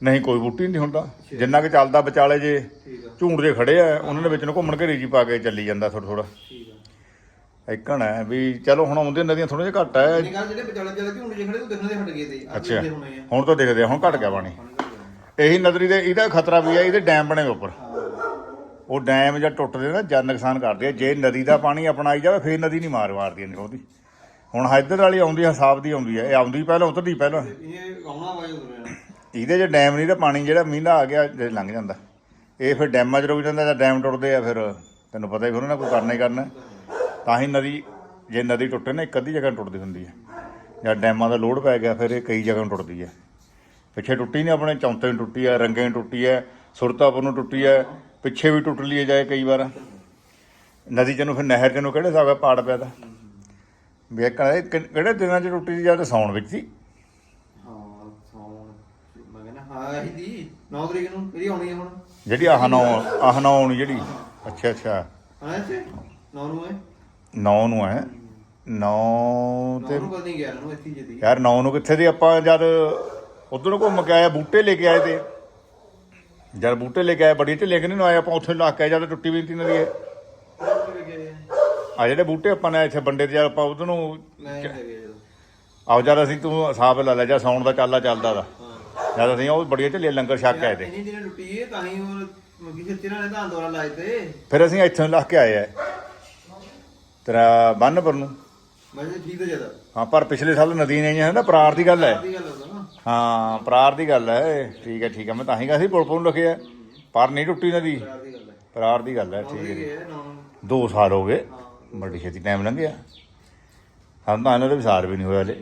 ਨਹੀਂ ਕੋਈ ਬੂਟੀ ਨਹੀਂ ਹੁੰਦਾ। ਜਿੰਨਾ ਕਿ ਚੱਲਦਾ ਵਿਚਾਲੇ ਜੇ ਆ। ਝੂੰਡ ਜੇ ਖੜੇ ਆ ਉਹਨਾਂ ਦੇ ਵਿੱਚ ਨੂੰ ਘੁੰਮਣ ਘੇਰੀ ਜੀ ਪਾ ਕੇ ਚੱਲੀ ਜਾਂਦਾ ਥੋੜਾ ਥੋੜਾ ਆ। ਇੱਕਣ ਹੈ ਵੀ ਚਲੋ ਹੁਣ ਆਉਂਦੀਆਂ ਨਦੀਆਂ ਥੋੜੇ ਜਿਹਾ ਘੱਟ ਹੈ। ਨਹੀਂ ਗੱਲ ਜਿਹੜੇ ਵਿਚਾਲੇ ਵਿਚਾਲੇ ਝੁੰਡ ਜਿਹੇ ਖੜੇ ਉਹ ਦਿਖਣੇ ਹਟ ਗਏ ਤੇ ਅੱਜ ਅੱਛਾ। ਦੇ ਹੋਣੇ ਆ। ਹੁਣ ਤਾਂ ਦਿਖਦੇ ਆ, ਹੁਣ ਘਟ ਗਿਆ ਪਾਣੀ। ਇਹੀ ਨਦਰੀ ਦੇ ਇਹਦਾ ਖਤਰਾ ਵੀ ਹੈ ਇਹਦੇ ਡੈਮ ਬਣੇ ਹੋਏ ਉੱਪਰ। ਹਾਂ ਉਹ ਡੈਮ ਜਾਂ ਟੁੱਟਦੇ ਨਾ ਜਨ ਨੁਕਸਾਨ ਕਰਦੇ ਆ। ਜੇ ਨਦੀ ਦਾ ਪਾਣੀ ਆਪਣਾ ਆਈ ਜਾਵੇ ਫੇਰ ਨਦੀ ਨਹੀਂ ਮਾਰ ਮਾਰਦੀ ਨਹੀਂ ਉਹਦੀ ਹੁਣ ਇੱਧਰ ਵਾਲੀ ਆਉਂਦੀ ਆ ਹਿਸਾਬ ਦੀ ਆਉਂਦੀ ਆ। ਇਹ ਆਉਂਦੀ ਪਹਿਲਾਂ ਉਤਰਦੀ ਪਹਿਲਾਂ। ਇਹ ਆਉਣਾ ਇਹਦੇ ਜੇ ਡੈਮ ਨਹੀਂ ਤਾਂ ਪਾਣੀ ਜਿਹੜਾ ਮੀਂਹ ਆ ਗਿਆ ਜੇ ਲੰਘ ਜਾਂਦਾ। ਇਹ ਫਿਰ ਡੈਮਾਂ 'ਚ ਰੁਕ ਜਾਂਦਾ ਜਾਂ ਡੈਮ ਟੁੱਟਦੇ ਆ ਫਿਰ ਤੈਨੂੰ ਪਤਾ ਹੀ ਫਿਰ ਉਹਨਾਂ ਕੋਈ ਕਰਨਾ ਹੀ ਕਰਨਾ। ਤਾਂ ਹੀ ਨਦੀ ਜੇ ਨਦੀ ਟੁੱਟੇ ਨਾ ਇੱਕ ਅੱਧੀ ਜਗ੍ਹਾ ਟੁੱਟਦੀ ਹੁੰਦੀ ਹੈ। ਜਾਂ ਡੈਮਾਂ ਦਾ ਲੋਡ ਪੈ ਗਿਆ ਫਿਰ ਇਹ ਕਈ ਜਗ੍ਹਾ ਟੁੱਟਦੀ ਹੈ। ਪਿੱਛੇ ਟੁੱਟੀ ਨਹੀਂ ਆਪਣੇ ਚੌਂਤੇ ਨੂੰ ਟੁੱਟੀ ਹੈ ਰੰਗੇ ਨੂੰ ਟੁੱਟੀ ਹੈ ਸੁਰਤਾਪੁਰ ਨੂੰ ਟੁੱਟੀ ਹੈ ਪਿੱਛੇ ਵੀ ਟੁੱਟ ਲਈ ਜਾਏ ਕਈ ਵਾਰ। ਨਦੀ ਚ ਨੂੰ ਫਿਰ ਨਹਿਰ ਚ ਨੂੰ ਕਿਹੜੇ ਹਿਸਾਬ ਨਾਲ ਪਾੜ ਪਿਆ ਤਾ? ਵੀ ਇਹ ਕਹਿੰਦੇ ਕਿ- ਕਿਹੜੇ ਦਿਨਾਂ ਚ ਟੁੱਟੀ ਸੀ ਜਾਂ ਤਾਂ ਸੌਣ ਵਿੱਚ ਸੀ? ਹਾਂ ਸੌਣ ਮੈਂ ਕਹਿੰਦਾ ਹਾਂ ਇਹੀ ਦੀ 9 ਤਰੀਕ ਨੂੰ ਇਹਦੀ ਆਉਣੀ ਹੈ ਹੁਣ। ਜਿਹੜੀ ਆਹ ਨੌ ਆਹ ਨੌ ਆਉਣੀ ਜਿਹੜੀ। ਅੱਛਾ ਅੱਛਾ। ਹਾਂ ਇੱਥੇ 9 ਨੂੰ ਹੈ ਨੌ ਨੂੰ ਹੈ। ਨੌ 9 ਤੇ ਨੂੰ ਨੂੰ ਇੱਥੇ ਜਦੀ ਯਾਰ ਨੌ ਨੂੰ ਕਿੱਥੇ ਦੀ ਆਪਾਂ ਜਦ ਉਧਰੋਂ ਘੁੰਮ ਕੇ ਆਏ ਬੂਟੇ ਲੈ ਕੇ ਆਏ ਤੇ। ਜਦ ਬੂਟੇ ਲੈ ਕੇ ਆਏ ਬੜੀ ਢਿੱਲੇ ਕਿ ਨਹੀਂ ਆਏ ਆਪਾਂ ਉੱਥੇ ਲਾ ਕੇ ਜਦ ਟੁੱਟੀ ਵੀ ਤੀ ਨਦੀ ਹੈ ਆ ਜਿਹੜੇ ਬੂਟੇ ਆਪਾਂ ਨੇ ਇੱਥੇ ਬੰਡੇ ਤੇ ਜਦ ਆਪਾਂ ਉਧਰ ਨੂੰ ਆਓ ਜਦ। ਅਸੀਂ ਤੂੰ ਹਿਸਾਬ ਲਾ ਲੈ ਜਾ ਸੌਣ ਦਾ ਚਾਲਾ ਚੱਲਦਾ ਦਾ ਜਦ ਅਸੀਂ ਉਹ ਬੜੀਆਂ ਢਿੱਲੇ ਲੰਗਰ ਛਕ ਕੇ ਆਏ ਤੇ। ਇੰਨੀ ਦਿਨ ਲੁੱਟੀ ਹੈ ਤਾਂ ਹੀ ਉਹ ਮੱਗੀ ਸੱਚੇ ਨਾਲ ਇਹਦਾ ਅੰਦੋਰਾ ਲਾਏ ਤੇ। ਫਿਰ ਅਸੀਂ ਇੱਥੋਂ ਲਾ ਕੇ ਆਏ ਆ। ਤੇਰਾ ਬੰਨ ਪਰ ਨੂੰ। ਮੈਂ ਕਿਹਾ ਠੀਕ ਹੈ ਜਦਾ ਹਾਂ ਪਰ ਪਿਛਲੇ ਸਾਲ ਨਦੀ ਨਹੀਂ ਹੈ ਨਾ ਪ੍ਰਾਰ ਦੀ ਗੱਲ ਹੈ। ਗੱਲ ਨਾ। ਹਾਂ ਪ੍ਰਾਰ ਦੀ ਗੱਲ ਹੈ। ਠੀਕ ਹੈ ਠੀਕ ਹੈ। ਮੈਂ ਤਾਂ ਹੀ ਕਿਹਾ ਸੀ ਪੁਲ ਪੁਲ ਨੂੰ ਰੱਖਿਆ। ਪਰ ਨਹੀਂ ਟੁੱਟੀ ਨਦੀ ਪਿਆਰ ਦੀ ਗੱਲ ਹੈ। ਪ੍ਰਾਰ ਦੀ ਗੱਲ ਹੈ ਠੀਕ ਠੀਕ ਹੈ। ਹੈ ਨਾ 2 ਸਾਲ ਹੋ ਗਏ। ਹਾਂ। ਬੜੀ ਛੇਤੀ ਟਾਈਮ ਲੰਘਿਆ ਸਾਨੂੰ ਤਾਂ ਇਹਨਾਂ ਦੇ ਵਿਸਾਰ ਵੀ ਨਹੀਂ ਹੋਇਆ ਹਲੇ।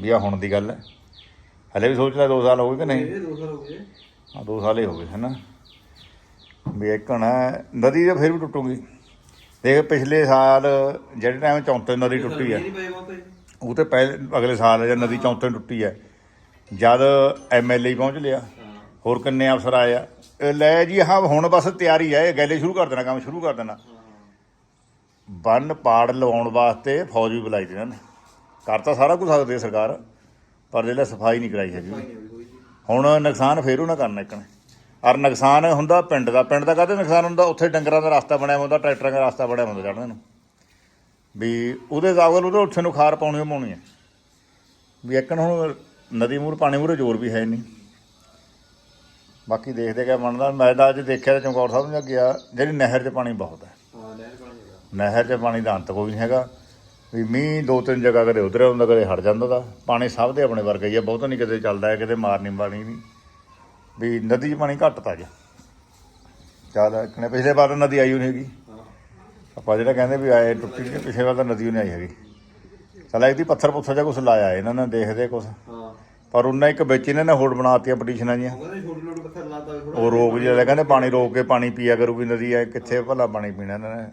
ਵੀ ਆ ਹੁਣ ਦੀ ਗੱਲ ਹੈ। ਹਲੇ ਵੀ ਸੋਚਦਾ 2 ਸਾਲ ਹੋ ਗਏ ਕਿ ਨਹੀਂ। ਇਹ ਦੋ ਸਾਲ ਹੋ ਗਏ। ਹਾਂ 2 ਸਾਲ ਹੀ ਹੋ ਗਏ ਹੈ ਨਾ ਵੀ ਇੱਕ ਹਣਾ ਨਦੀ ਤਾਂ ਫਿਰ ਵੀ ਟੁੱਟੂਗੀ। ਦੇਖ ਪਿਛਲੇ ਸਾਲ ਜਿਹੜੇ ਟਾਈਮ ਚੌਂਤੇ ਨਦੀ ਟੁੱਟੀ ਹੈ ਉਹ ਤੇ ਪਹਿਲੇ ਅਗਲੇ ਸਾਲ ਜਦ ਨਦੀ ਚੌਂਤੇ ਟੁੱਟੀ ਹੈ ਜਦ ਐਮਐਲਏ ਪਹੁੰਚ ਲਿਆ ਹੋਰ ਕਿੰਨੇ ਅਫਸਰ ਆਏ ਆ। ਇਹ ਲੈ ਜੀ ਹਾਂ ਹੁਣ ਬਸ ਤਿਆਰੀ ਹੈ ਇਹ ਗੈਲੇ ਸ਼ੁਰੂ ਕਰ ਦੇਣਾ ਕੰਮ ਸ਼ੁਰੂ ਕਰ ਦੇਣਾ। ਬੰਨ ਪਾੜ ਲਵਾਉਣ ਵਾਸਤੇ ਫੌਜ ਵੀ ਬੁਲਾਈ ਦੇ ਇਹਨਾਂ ਨੇ। ਕਰਤਾ ਸਾਰਾ ਕੁਝ ਸਕਦੀ ਹੈ ਸਰਕਾਰ ਪਰ ਜਿਹੜਾ ਸਫ਼ਾਈ ਨਹੀਂ ਕਰਾਈ ਹੈਗੀ। ਨੇ ਜੀ ਹੁਣ ਨੁਕਸਾਨ ਫੇਰ ਉਹਨਾਂ ਕਰਨਾ ਇੱਕ ਨੇ। ਔਰ ਨੁਕਸਾਨ ਹੁੰਦਾ ਪਿੰਡ ਦਾ। ਪਿੰਡ ਦਾ ਕਾਹਦੇ ਨੁਕਸਾਨ ਹੁੰਦਾ? ਉੱਥੇ ਡੰਗਰਾਂ ਦਾ ਰਸਤਾ ਬਣਿਆ ਹੁੰਦਾ ਟਰੈਕਟਰਾਂ ਦਾ ਰਸਤਾ ਬਣਿਆ ਹੁੰਦਾ ਚੜ੍ਹਨ ਨੂੰ। ਵੀ ਉਹਦੇ ਜ਼ਾਗਰ ਉਹਦੇ ਉੱਥੇ ਨੂੰ ਖਾਰ ਪਾਉਣੀ ਪਾਉਣੀ ਹੈ ਵੀ ਇੱਕਣ ਹੁਣ ਨਦੀ ਮੂਰ ਪਾਣੀ ਮੂਰੇ ਜ਼ੋਰ ਵੀ ਹੈ ਨਹੀਂ। ਬਾਕੀ ਦੇਖਦੇ ਕਿਆ ਬਣਦਾ। ਮੈਂ ਤਾਂ ਅੱਜ ਦੇਖਿਆ ਤਾਂ ਚਮਕੌਰ ਸਾਹਿਬ ਨੂੰ ਗਿਆ ਜਿਹੜੀ ਨਹਿਰ 'ਚ ਪਾਣੀ ਬਹੁਤ ਹੈ। ਹਾਂ ਨਹਿਰ 'ਚ ਪਾਣੀ ਦਾ ਅੰਤ ਕੋਈ ਨਹੀਂ ਹੈਗਾ। ਵੀ ਮੀਂਹ ਦੋ ਤਿੰਨ ਜਗ੍ਹਾ ਕਦੇ ਉਧਰ ਆਉਂਦਾ ਕਦੇ ਹਟ ਜਾਂਦਾ ਦਾ ਪਾਣੀ ਸਭ ਦੇ ਆਪਣੇ ਵਰਗਾ ਹੀ ਆ ਬਹੁਤਾ ਨਹੀਂ ਕਿਤੇ ਚੱਲਦਾ ਹੈ ਕਿਤੇ ਮਾਰਨੀ ਪਾਣੀ ਨਹੀਂ। ਵੀ ਨਦੀ 'ਚ ਪਾਣੀ ਘੱਟ ਤਾ ਜੀ। ਜ਼ਿਆਦਾ ਕਿਨੇ ਪਿਛਲੇ ਵਾਰ ਤਾਂ ਨਦੀ ਆਈ ਹੋਈ ਹੈਗੀ। ਆਪਾਂ ਜਿਹੜਾ ਕਹਿੰਦੇ ਵੀ ਆਏ ਟੁੱਟੀ ਨਹੀਂ ਪਿਛਲੇ ਵਾਰ ਤਾਂ ਨਦੀ ਨਹੀਂ ਆਈ ਹੈਗੀ। ਚਲ ਇਹਦੀ ਪੱਥਰ ਪੁੱਥਰ ਜਿਹਾ ਕੁਛ ਲਾਇਆ ਇਹਨਾਂ ਨੇ ਦੇਖਦੇ ਹਾਂ। ਪਰ ਉਹਨਾਂ ਇੱਕ ਵਿੱਚ ਇਹਨਾਂ ਨੇ ਹੋੜ ਬਣਾਤੀਆਂ ਪਟੀਸ਼ਨਾਂ ਜੀਆਂ। ਉਹ ਰੋਕ ਜਿਹੜਾ ਕਹਿੰਦੇ ਪਾਣੀ ਰੋਕ ਕੇ ਪਾਣੀ ਪੀਆ ਕਰੂਗੀ ਨਦੀ ਐ ਕਿੱਥੇ ਭਲਾ ਪਾਣੀ ਪੀਣਾ ਇਹਨਾਂ ਨੇ।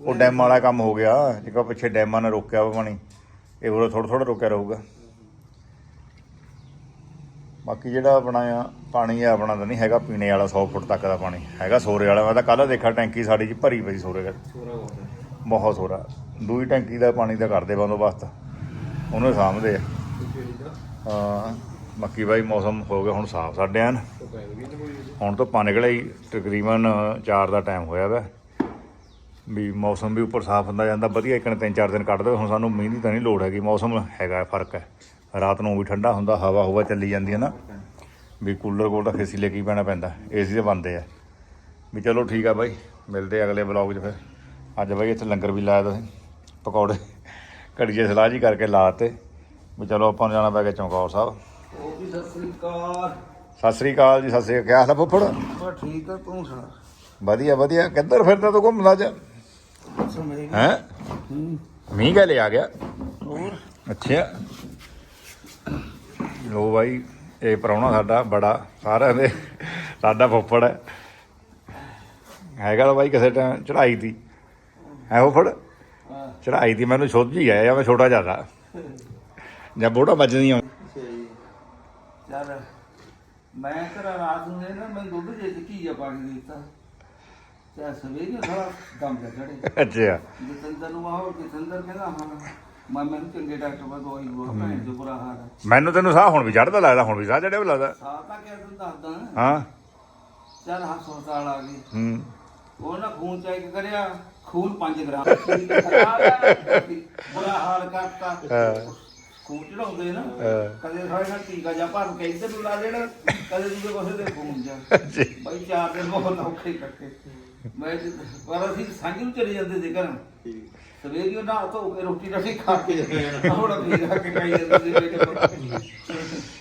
ਉਹ ਡੈਮ ਵਾਲਾ ਕੰਮ ਹੋ ਗਿਆ ਜਿਹੜਾ ਪਿੱਛੇ ਡੈਮਾਂ ਨੇ ਰੋਕਿਆ ਵਾ ਪਾਣੀ। ਇਹ ਹੋਰ ਥੋੜਾ ਥੋੜਾ ਰੋਕਿਆ ਰਹੂਗਾ। ਬਾਕੀ ਜਿਹੜਾ ਆਪਣਾ ਆ ਪਾਣੀ ਆ ਆਪਣਾ ਤਾਂ ਨਹੀਂ ਹੈਗਾ ਪੀਣੇ ਵਾਲਾ 100 ਫੁੱਟ ਤੱਕ ਦਾ ਪਾਣੀ ਹੈਗਾ ਸੋਰੇ ਵਾਲਾ। ਮੈਂ ਤਾਂ ਕੱਲ ਦੇਖਿਆ ਟੈਂਕੀ ਸਾਡੀ ਚ ਭਰੀ ਪਈ ਸੋਰੇ ਦਾ ਬਹੁਤ ਸੋਰਾ। ਦੂਈ ਟੈਂਕੀ ਦਾ ਪਾਣੀ ਦਾ ਕਰਦੇ ਬੰਦੋਬਸਤ। ਉਹਨੂੰ ਸਾਂਭਦੇ ਆ। ਹਾਂ ਬਾਕੀ ਬਾਈ ਮੌਸਮ ਹੋ ਗਿਆ ਹੁਣ ਸਾਫ਼ ਸਾਡੇ ਹਨ ਗਈ ਤੇ ਹੁਣ ਧੁੱਪਾਂ ਨਿਕਲਿਆ ਹੀ ਤਕਰੀਬਨ 4 ਦਾ ਟਾਈਮ ਹੋਇਆ ਵਾ। ਵੀ ਮੌਸਮ ਵੀ ਉੱਪਰ ਸਾਫ਼ ਹੁੰਦਾ ਜਾਂਦਾ ਵਧੀਆ ਇੱਕ ਨੇ ਤਿੰਨ ਚਾਰ ਦਿਨ ਕੱਢ ਦੇ। ਹੁਣ ਸਾਨੂੰ ਮੀਂਹ ਦੀ ਤਾਂ ਨਹੀਂ ਲੋੜ ਹੈਗੀ ਮੌਸਮ ਹੈਗਾ ਫ਼ਰਕ ਹੈ। ਰਾਤ ਨੂੰ ਵੀ ਠੰਡਾ ਹੁੰਦਾ ਹਵਾ ਹਵਾ ਚੱਲੀ ਜਾਂਦੀ ਹੈ ਨਾ। ਵੀ ਕੂਲਰ ਕੋਲ ਤਾਂ ਖੇਸੀ ਲੈ ਕੇ ਪੈਣਾ ਪੈਂਦਾ ਏਸੀ ਤੇ ਬੰਦੇ ਆ ਵੀ ਚਲੋ ਠੀਕ ਆ ਬਾਈ ਮਿਲਦੇ ਆ ਅਗਲੇ ਬਲੌਗ 'ਚ ਫਿਰ। ਅੱਜ ਬਾਈ ਇੱਥੇ ਲੰਗਰ ਵੀ ਲਾਇਆ ਤੁਸੀਂ ਪਕੌੜੇ ਘੜੀਏ ਸਲਾਹ ਜੀ ਕਰਕੇ ਲਾਤੇ ਵੀ ਚਲੋ ਆਪਾਂ ਨੂੰ ਜਾਣਾ ਪੈ ਗਿਆ ਚਮਕੌਰ ਸਾਹਿਬ। ਉਹ ਵੀ ਸਤਿ ਸ੍ਰੀ ਅਕਾਲ। ਸਤਿ ਸ੍ਰੀ ਅਕਾਲ ਜੀ ਸਤਿ ਸ੍ਰੀ ਅਕਾਲ। ਕਿਆ ਹਾਲ ਆ ਫੁੱਫੜ? ਬਸ ਠੀਕ ਆ ਤੂੰ ਸੁਣਾ? ਵਧੀਆ ਵਧੀਆ। ਕਿੱਧਰ ਫਿਰਦਾ ਤੂੰ ਘੁੰਮਦਾ ਜਾ ਹੈ? ਮੀਂਹ ਗਲੇ ਆ ਗਿਆ। ਹੋਰ? ਅੱਛਾ। ਲੋ ਬਾਈ ਇਹ ਪ੍ਰਾਹੁਣਾ ਸਾਡਾ ਬੜਾ ਸਾਰਿਆਂ ਦੇ ਸਾਡਾ ਫੁੱਫੜ ਹੈ। ਹੈਗਾ ਤਾਂ ਬਾਈ ਕਿਸੇ ਟਾਈਮ ਚੜਾਈ ਦੀ। ਹੈ ਫੁੱਫੜ? ਚੜਾਈ ਦੀ ਮੈਨੂੰ ਸੁੱਝ ਹੀ ਆਇਆ ਜਾਂ ਮੈਂ ਛੋਟਾ ਜ਼ਿਆਦਾ। ਜਾਂ ਬੋੜਾ ਵੱਜਦੀ ਆ ਚੱਲ ਮੈਂ ਤੇਰਾ ਰਾਤ ਨੂੰ ਨਾ ਮੈਂ ਦੁੱਧ ਜੇ ਕੀ ਜਾ ਪਾ ਕੇ ਦਿੱਤਾ ਤੇ ਸਵੇਰੇ ਸਾਰਾ ਦਮ ਜਾ ਚੜੇ ਅੱਛਾ। ਜਤਿੰਦਰ ਨੂੰ ਆਹੋ ਜਤਿੰਦਰ ਕਹਿੰਦਾ ਹਾਂ। ਮੈਂ ਮੈਨੂੰ ਚੰਗੇ ਡਾਕਟਰ ਕੋਲ ਦਵਾਈ ਦਵਾ ਭੈਣ ਜੋ ਬੁਰਾ ਹਾਲ ਹੈ ਮੈਨੂੰ ਤੈਨੂੰ ਸਾਹ ਹੁਣ ਵੀ ਚੜਦਾ ਲੱਗਦਾ ਹੁਣ ਵੀ ਸਾਹ ਚੜਿਆ ਵੀ ਲੱਗਦਾ। ਸਾਹ ਤਾਂ ਕਿਹਾ ਤੂੰ ਦੱਸਦਾ? ਹਾਂ। ਚੱਲ ਹਸਪਤਾਲ ਆ ਗਈ। ਹੂੰ। ਉਹਨਾਂ ਖੂਨ ਚੈੱਕ ਕਰਿਆ ਖੂਨ 5 ਗ੍ਰਾਮ। ਬੁਰਾ ਹਾਲ ਕਰਤਾ। ਹਾਂ। ਖੂਨ ਚੜਾਉਂਦੇ ਨਾ। ਕਦੇ ਸਾਰੇ ਨਾਲ ਟੀਕਾ ਜਾਂ ਭਰ ਕੇ ਇੱਧਰ ਨੂੰ ਲਾ ਦੇਣਾ ਕਦੇ ਦੂਜੇ ਪਾਸੇ ਤੇ ਖੂਨ ਜਾ। ਬਈ ਚਾਰ ਦਿਨ ਬਹੁਤ ਔਖੇ ਕੱਟੇ। ਮੈਂ ਪਰ ਅਸੀਂ ਸਾਂਝੀ ਨੂੰ ਚਲੇ ਜਾਂਦੇ ਸੀ ਘਰ। ਸਵੇਰੇ ਉਹ ਨਹਾ ਧੋ ਕੇ ਰੋਟੀ ਰਾਟੀ ਖਾ ਕੇ ਹੁਣ ਫੇਰ ਆ ਕੇ ਖਾਈ ਜਾਂਦੇ ਸੀ ਬੇਟੇ